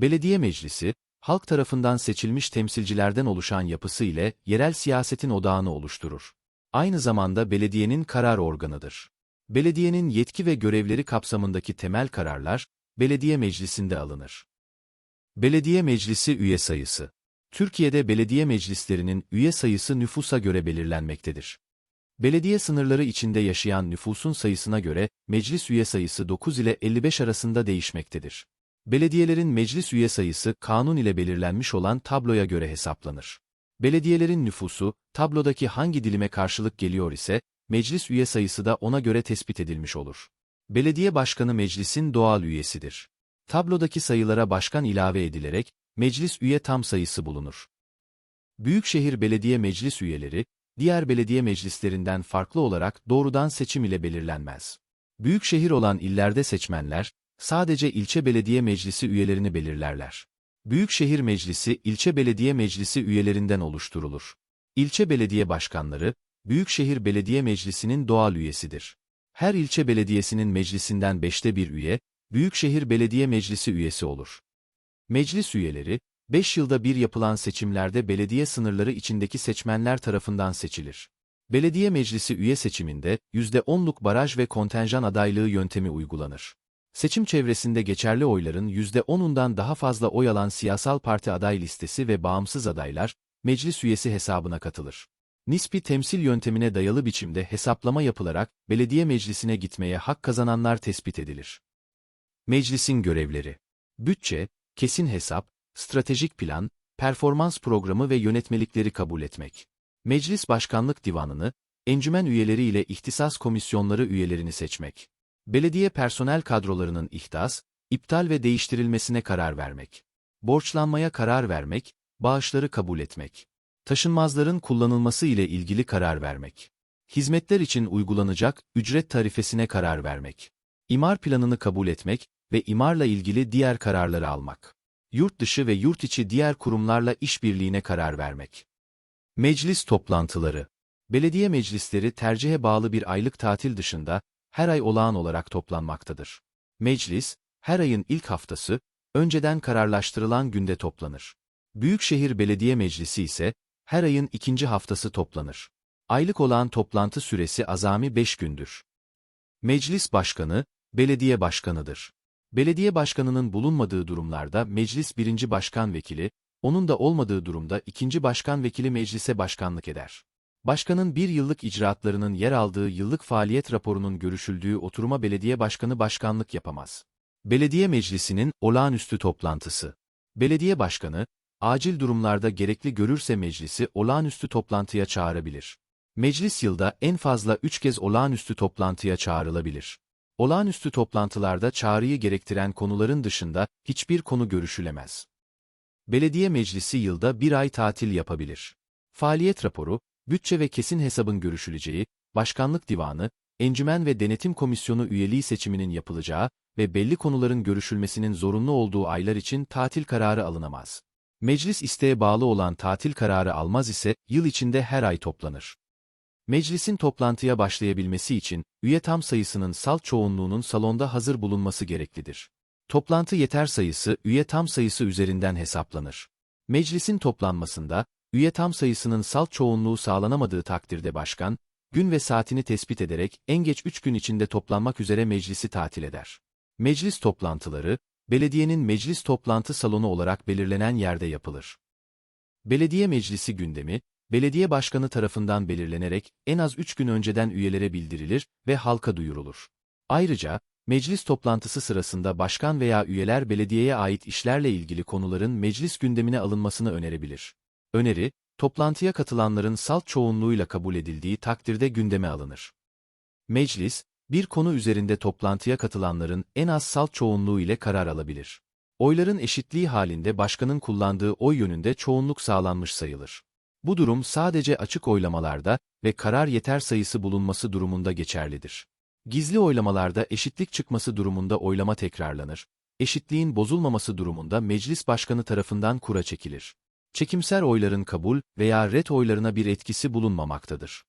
Belediye meclisi, halk tarafından seçilmiş temsilcilerden oluşan yapısı ile yerel siyasetin odağını oluşturur. Aynı zamanda belediyenin karar organıdır. Belediyenin yetki ve görevleri kapsamındaki temel kararlar, belediye meclisinde alınır. Belediye meclisi üye sayısı Türkiye'de belediye meclislerinin üye sayısı nüfusa göre belirlenmektedir. Belediye sınırları içinde yaşayan nüfusun sayısına göre meclis üye sayısı 9 ile 55 arasında değişmektedir. Belediyelerin meclis üye sayısı kanun ile belirlenmiş olan tabloya göre hesaplanır. Belediyelerin nüfusu, tablodaki hangi dilime karşılık geliyor ise, meclis üye sayısı da ona göre tespit edilmiş olur. Belediye başkanı meclisin doğal üyesidir. Tablodaki sayılara başkan ilave edilerek, meclis üye tam sayısı bulunur. Büyükşehir Belediye Meclis üyeleri, diğer belediye meclislerinden farklı olarak doğrudan seçim ile belirlenmez. Büyükşehir olan illerde seçmenler, sadece ilçe belediye meclisi üyelerini belirlerler. Büyükşehir Meclisi, ilçe belediye meclisi üyelerinden oluşturulur. İlçe belediye başkanları, Büyükşehir Belediye Meclisi'nin doğal üyesidir. Her ilçe belediyesinin meclisinden beşte bir üye, Büyükşehir Belediye Meclisi üyesi olur. Meclis üyeleri, 5 yılda bir yapılan seçimlerde belediye sınırları içindeki seçmenler tarafından seçilir. Belediye meclisi üye seçiminde %10'luk baraj ve kontenjan adaylığı yöntemi uygulanır. Seçim çevresinde geçerli oyların %10'undan daha fazla oy alan siyasal parti aday listesi ve bağımsız adaylar, meclis üyesi hesabına katılır. Nispi temsil yöntemine dayalı biçimde hesaplama yapılarak belediye meclisine gitmeye hak kazananlar tespit edilir. Meclisin görevleri Bütçe, kesin hesap, stratejik plan, performans programı ve yönetmelikleri kabul etmek. Meclis Başkanlık Divanını, encümen üyeleri ile ihtisas komisyonları üyelerini seçmek. Belediye personel kadrolarının ihdas, iptal ve değiştirilmesine karar vermek. Borçlanmaya karar vermek, bağışları kabul etmek. Taşınmazların kullanılması ile ilgili karar vermek. Hizmetler için uygulanacak ücret tarifesine karar vermek. İmar planını kabul etmek ve imarla ilgili diğer kararları almak. Yurt dışı ve yurt içi diğer kurumlarla işbirliğine karar vermek. Meclis toplantıları. Belediye meclisleri tercihe bağlı bir aylık tatil dışında her ay olağan olarak toplanmaktadır. Meclis, her ayın ilk haftası, önceden kararlaştırılan günde toplanır. Büyükşehir Belediye Meclisi ise, her ayın ikinci haftası toplanır. Aylık olan toplantı süresi azami 5 gündür. Meclis Başkanı, belediye başkanıdır. Belediye başkanının bulunmadığı durumlarda meclis birinci başkan vekili, onun da olmadığı durumda ikinci başkan vekili meclise başkanlık eder. Başkanın bir yıllık icraatlarının yer aldığı yıllık faaliyet raporunun görüşüldüğü oturuma belediye başkanı başkanlık yapamaz. Belediye meclisinin olağanüstü toplantısı. Belediye başkanı, acil durumlarda gerekli görürse meclisi olağanüstü toplantıya çağırabilir. Meclis yılda en fazla üç kez olağanüstü toplantıya çağrılabilir. Olağanüstü toplantılarda çağrıyı gerektiren konuların dışında hiçbir konu görüşülemez. Belediye meclisi yılda bir ay tatil yapabilir. Faaliyet raporu, bütçe ve kesin hesabın görüşüleceği, başkanlık divanı, encümen ve denetim komisyonu üyeliği seçiminin yapılacağı ve belli konuların görüşülmesinin zorunlu olduğu aylar için tatil kararı alınamaz. Meclis isteğe bağlı olan tatil kararı almaz ise yıl içinde her ay toplanır. Meclisin toplantıya başlayabilmesi için üye tam sayısının salt çoğunluğunun salonda hazır bulunması gereklidir. Toplantı yeter sayısı üye tam sayısı üzerinden hesaplanır. Meclisin toplanmasında üye tam sayısının salt çoğunluğu sağlanamadığı takdirde başkan, gün ve saatini tespit ederek en geç 3 gün içinde toplanmak üzere meclisi tatil eder. Meclis toplantıları, belediyenin meclis toplantı salonu olarak belirlenen yerde yapılır. Belediye meclisi gündemi, belediye başkanı tarafından belirlenerek en az 3 gün önceden üyelere bildirilir ve halka duyurulur. Ayrıca, meclis toplantısı sırasında başkan veya üyeler belediyeye ait işlerle ilgili konuların meclis gündemine alınmasını önerebilir. Öneri, toplantıya katılanların salt çoğunluğuyla kabul edildiği takdirde gündeme alınır. Meclis, bir konu üzerinde toplantıya katılanların en az salt çoğunluğu ile karar alabilir. Oyların eşitliği halinde başkanın kullandığı oy yönünde çoğunluk sağlanmış sayılır. Bu durum sadece açık oylamalarda ve karar yeter sayısı bulunması durumunda geçerlidir. Gizli oylamalarda eşitlik çıkması durumunda oylama tekrarlanır. Eşitliğin bozulmaması durumunda meclis başkanı tarafından kura çekilir. Çekimser oyların kabul veya ret oylarına bir etkisi bulunmamaktadır.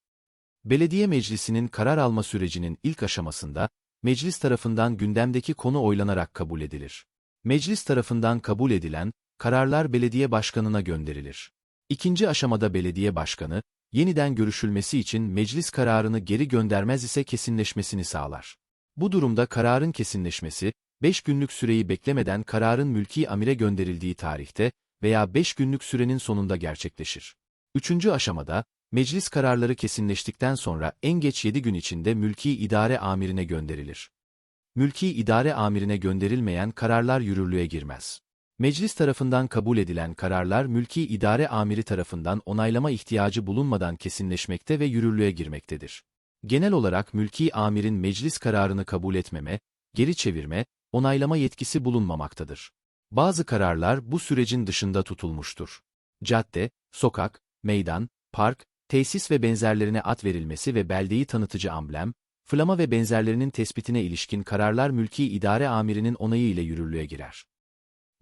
Belediye meclisinin karar alma sürecinin ilk aşamasında, meclis tarafından gündemdeki konu oylanarak kabul edilir. Meclis tarafından kabul edilen, kararlar belediye başkanına gönderilir. İkinci aşamada belediye başkanı, yeniden görüşülmesi için meclis kararını geri göndermez ise kesinleşmesini sağlar. Bu durumda kararın kesinleşmesi, 5 günlük süreyi beklemeden kararın mülki amire gönderildiği tarihte veya 5 günlük sürenin sonunda gerçekleşir. Üçüncü aşamada, meclis kararları kesinleştikten sonra en geç 7 gün içinde mülki idare amirine gönderilir. Mülki idare amirine gönderilmeyen kararlar yürürlüğe girmez. Meclis tarafından kabul edilen kararlar mülki idare amiri tarafından onaylama ihtiyacı bulunmadan kesinleşmekte ve yürürlüğe girmektedir. Genel olarak mülki amirin meclis kararını kabul etmeme, geri çevirme, onaylama yetkisi bulunmamaktadır. Bazı kararlar bu sürecin dışında tutulmuştur. Cadde, sokak, meydan, park, tesis ve benzerlerine ad verilmesi ve beldeyi tanıtıcı amblem, flama ve benzerlerinin tespitine ilişkin kararlar mülki idare amirinin onayı ile yürürlüğe girer.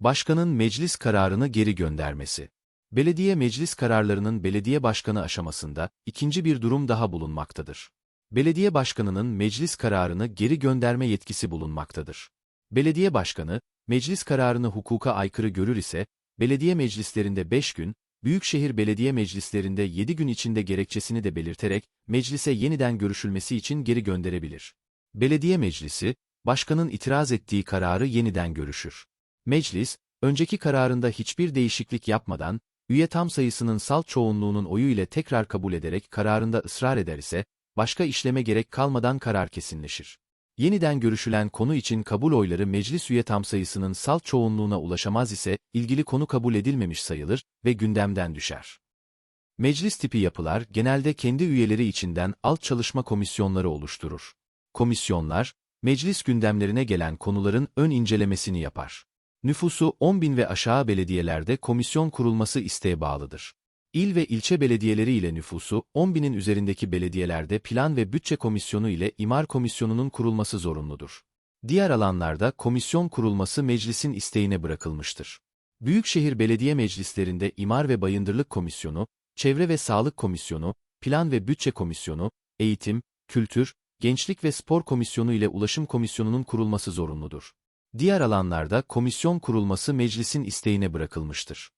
Başkanın meclis kararını geri göndermesi. Belediye meclis kararlarının belediye başkanı aşamasında ikinci bir durum daha bulunmaktadır. Belediye başkanının meclis kararını geri gönderme yetkisi bulunmaktadır. Belediye başkanı, meclis kararını hukuka aykırı görür ise, belediye meclislerinde 5 gün, Büyükşehir Belediye Meclislerinde 7 gün içinde gerekçesini de belirterek, meclise yeniden görüşülmesi için geri gönderebilir. Belediye meclisi, başkanın itiraz ettiği kararı yeniden görüşür. Meclis, önceki kararında hiçbir değişiklik yapmadan, üye tam sayısının salt çoğunluğunun oyu ile tekrar kabul ederek kararında ısrar eder ise, başka işleme gerek kalmadan karar kesinleşir. Yeniden görüşülen konu için kabul oyları meclis üye tam sayısının salt çoğunluğuna ulaşamaz ise, ilgili konu kabul edilmemiş sayılır ve gündemden düşer. Meclis tipi yapılar genelde kendi üyeleri içinden alt çalışma komisyonları oluşturur. Komisyonlar, meclis gündemlerine gelen konuların ön incelemesini yapar. Nüfusu 10 bin ve aşağı belediyelerde komisyon kurulması isteğe bağlıdır. İl ve ilçe belediyeleri ile nüfusu 10 binin üzerindeki belediyelerde plan ve bütçe komisyonu ile imar komisyonunun kurulması zorunludur. Diğer alanlarda komisyon kurulması meclisin isteğine bırakılmıştır. Büyükşehir belediye meclislerinde imar ve bayındırlık komisyonu, çevre ve sağlık komisyonu, plan ve bütçe komisyonu, eğitim, kültür, gençlik ve spor komisyonu ile ulaşım komisyonunun kurulması zorunludur. Diğer alanlarda komisyon kurulması meclisin isteğine bırakılmıştır.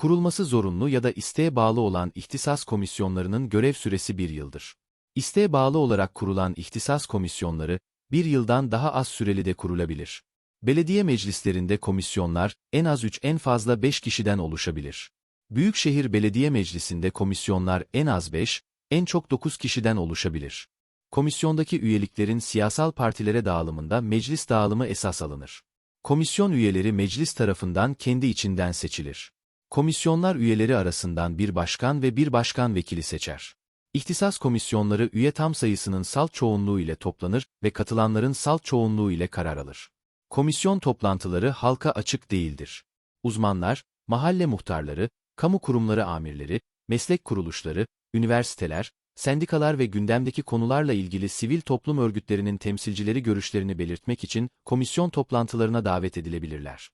Kurulması zorunlu ya da isteğe bağlı olan ihtisas komisyonlarının görev süresi bir yıldır. İsteğe bağlı olarak kurulan ihtisas komisyonları, bir yıldan daha az süreli de kurulabilir. Belediye meclislerinde komisyonlar, en az 3 en fazla 5 kişiden oluşabilir. Büyükşehir Belediye Meclisi'nde komisyonlar en az 5, en çok 9 kişiden oluşabilir. Komisyondaki üyeliklerin siyasal partilere dağılımında meclis dağılımı esas alınır. Komisyon üyeleri meclis tarafından kendi içinden seçilir. Komisyonlar üyeleri arasından bir başkan ve bir başkan vekili seçer. İhtisas komisyonları üye tam sayısının salt çoğunluğu ile toplanır ve katılanların salt çoğunluğu ile karar alır. Komisyon toplantıları halka açık değildir. Uzmanlar, mahalle muhtarları, kamu kurumları amirleri, meslek kuruluşları, üniversiteler, sendikalar ve gündemdeki konularla ilgili sivil toplum örgütlerinin temsilcileri görüşlerini belirtmek için komisyon toplantılarına davet edilebilirler.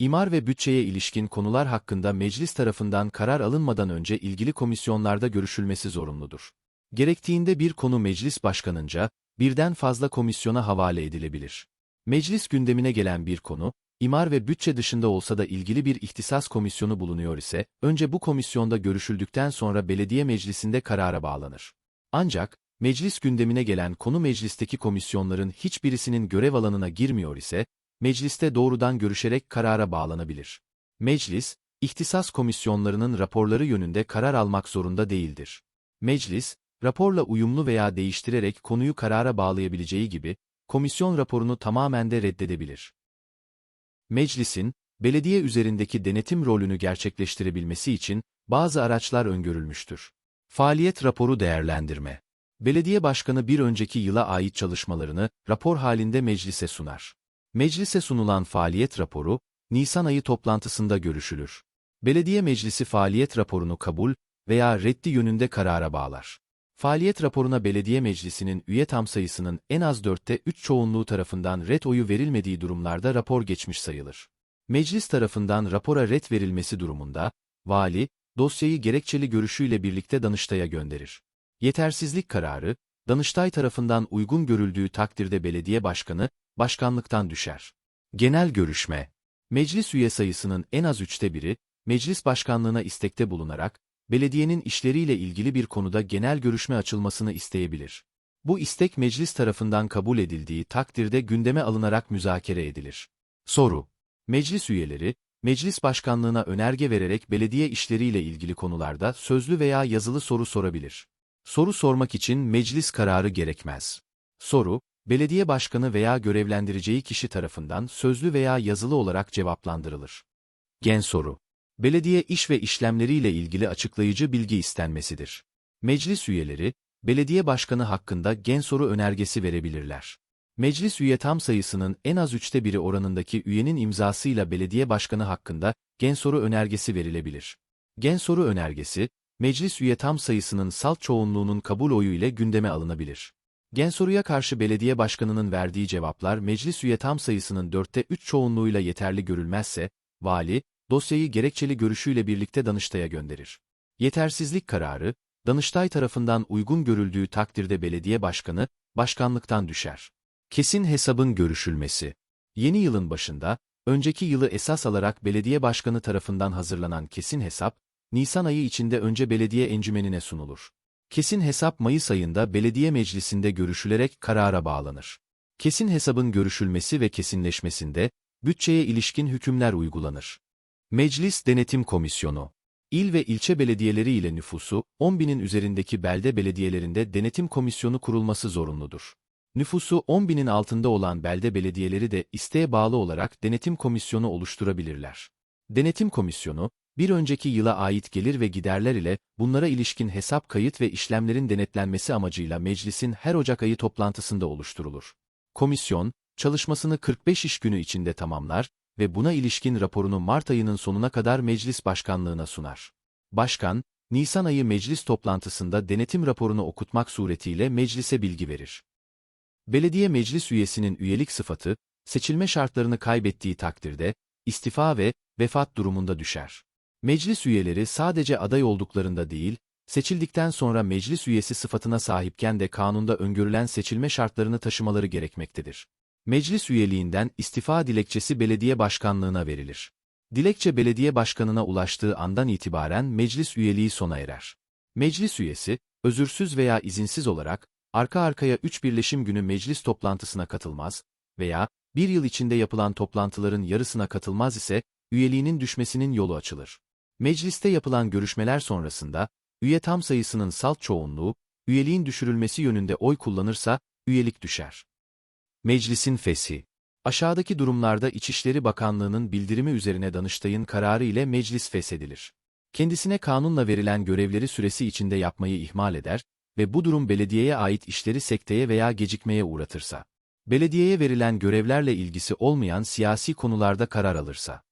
İmar ve bütçeye ilişkin konular hakkında meclis tarafından karar alınmadan önce ilgili komisyonlarda görüşülmesi zorunludur. Gerektiğinde bir konu meclis başkanınca, birden fazla komisyona havale edilebilir. Meclis gündemine gelen bir konu, imar ve bütçe dışında olsa da ilgili bir ihtisas komisyonu bulunuyor ise, önce bu komisyonda görüşüldükten sonra belediye meclisinde karara bağlanır. Ancak, meclis gündemine gelen konu meclisteki komisyonların hiçbirisinin görev alanına girmiyor ise, mecliste doğrudan görüşerek karara bağlanabilir. Meclis, ihtisas komisyonlarının raporları yönünde karar almak zorunda değildir. Meclis, raporla uyumlu veya değiştirerek konuyu karara bağlayabileceği gibi, komisyon raporunu tamamen de reddedebilir. Meclisin, belediye üzerindeki denetim rolünü gerçekleştirebilmesi için bazı araçlar öngörülmüştür. Faaliyet raporu değerlendirme. Belediye başkanı bir önceki yıla ait çalışmalarını rapor halinde meclise sunar. Meclise sunulan faaliyet raporu, Nisan ayı toplantısında görüşülür. Belediye meclisi faaliyet raporunu kabul veya reddi yönünde karara bağlar. Faaliyet raporuna belediye meclisinin üye tam sayısının en az dörtte üç çoğunluğu tarafından red oyu verilmediği durumlarda rapor geçmiş sayılır. Meclis tarafından rapora red verilmesi durumunda, vali, dosyayı gerekçeli görüşüyle birlikte Danıştay'a gönderir. Yetersizlik kararı, Danıştay tarafından uygun görüldüğü takdirde belediye başkanı, başkanlıktan düşer. Genel görüşme. Meclis üye sayısının en az üçte biri, meclis başkanlığına istekte bulunarak, belediyenin işleriyle ilgili bir konuda genel görüşme açılmasını isteyebilir. Bu istek meclis tarafından kabul edildiği takdirde gündeme alınarak müzakere edilir. Soru. Meclis üyeleri, meclis başkanlığına önerge vererek belediye işleriyle ilgili konularda sözlü veya yazılı soru sorabilir. Soru sormak için meclis kararı gerekmez. Soru, belediye başkanı veya görevlendireceği kişi tarafından sözlü veya yazılı olarak cevaplandırılır. Gen soru. Belediye iş ve işlemleriyle ilgili açıklayıcı bilgi istenmesidir. Meclis üyeleri, belediye başkanı hakkında gen soru önergesi verebilirler. Meclis üye tam sayısının en az üçte biri oranındaki üyenin imzasıyla belediye başkanı hakkında gen soru önergesi verilebilir. Gen soru önergesi, meclis üye tam sayısının salt çoğunluğunun kabul oyu ile gündeme alınabilir. Gen soruya karşı belediye başkanının verdiği cevaplar meclis üye tam sayısının dörtte üç çoğunluğuyla yeterli görülmezse, vali, dosyayı gerekçeli görüşüyle birlikte Danıştay'a gönderir. Yetersizlik kararı, Danıştay tarafından uygun görüldüğü takdirde belediye başkanı, başkanlıktan düşer. Kesin hesabın görüşülmesi. Yeni yılın başında, önceki yılı esas alarak belediye başkanı tarafından hazırlanan kesin hesap, Nisan ayı içinde önce belediye encümenine sunulur. Kesin hesap Mayıs ayında belediye meclisinde görüşülerek karara bağlanır. Kesin hesabın görüşülmesi ve kesinleşmesinde, bütçeye ilişkin hükümler uygulanır. Meclis Denetim Komisyonu İl ve ilçe belediyeleri ile nüfusu, 10 binin üzerindeki belde belediyelerinde denetim komisyonu kurulması zorunludur. Nüfusu 10 binin altında olan belde belediyeleri de isteğe bağlı olarak denetim komisyonu oluşturabilirler. Denetim komisyonu, bir önceki yıla ait gelir ve giderler ile bunlara ilişkin hesap kayıt ve işlemlerin denetlenmesi amacıyla meclisin her Ocak ayı toplantısında oluşturulur. Komisyon, çalışmasını 45 iş günü içinde tamamlar ve buna ilişkin raporunu Mart ayının sonuna kadar meclis başkanlığına sunar. Başkan, Nisan ayı meclis toplantısında denetim raporunu okutmak suretiyle meclise bilgi verir. Belediye meclis üyesinin üyelik sıfatı, seçilme şartlarını kaybettiği takdirde, istifa ve vefat durumunda düşer. Meclis üyeleri sadece aday olduklarında değil, seçildikten sonra meclis üyesi sıfatına sahipken de kanunda öngörülen seçilme şartlarını taşımaları gerekmektedir. Meclis üyeliğinden istifa dilekçesi belediye başkanlığına verilir. Dilekçe belediye başkanına ulaştığı andan itibaren meclis üyeliği sona erer. Meclis üyesi, özürsüz veya izinsiz olarak, arka arkaya üç birleşim günü meclis toplantısına katılmaz veya bir yıl içinde yapılan toplantıların yarısına katılmaz ise, üyeliğinin düşmesinin yolu açılır. Mecliste yapılan görüşmeler sonrasında, üye tam sayısının salt çoğunluğu, üyeliğin düşürülmesi yönünde oy kullanırsa, üyelik düşer. Meclisin feshi. Aşağıdaki durumlarda İçişleri Bakanlığı'nın bildirimi üzerine Danıştay'ın kararı ile meclis feshedilir. Kendisine kanunla verilen görevleri süresi içinde yapmayı ihmal eder ve bu durum belediyeye ait işleri sekteye veya gecikmeye uğratırsa, belediyeye verilen görevlerle ilgisi olmayan siyasi konularda karar alırsa,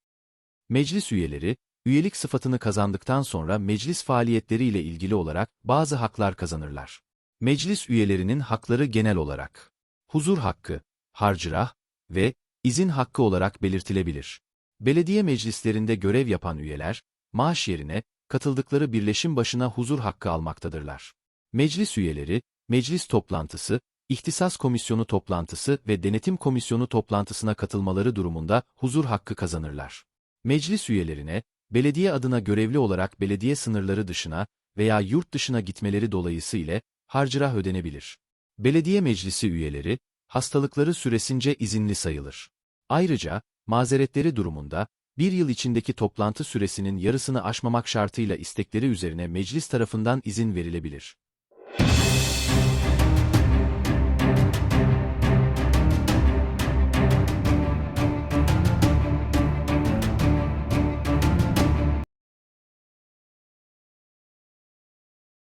meclis üyeleri, üyelik sıfatını kazandıktan sonra meclis faaliyetleriyle ilgili olarak bazı haklar kazanırlar. Meclis üyelerinin hakları genel olarak huzur hakkı, harcırah ve izin hakkı olarak belirtilebilir. Belediye meclislerinde görev yapan üyeler, maaş yerine, katıldıkları birleşim başına huzur hakkı almaktadırlar. Meclis üyeleri, meclis toplantısı, ihtisas komisyonu toplantısı ve denetim komisyonu toplantısına katılmaları durumunda huzur hakkı kazanırlar. Meclis üyelerine, belediye adına görevli olarak belediye sınırları dışına veya yurt dışına gitmeleri dolayısıyla harcırah ödenebilir. Belediye meclisi üyeleri, hastalıkları süresince izinli sayılır. Ayrıca, mazeretleri durumunda, bir yıl içindeki toplantı süresinin yarısını aşmamak şartıyla istekleri üzerine meclis tarafından izin verilebilir.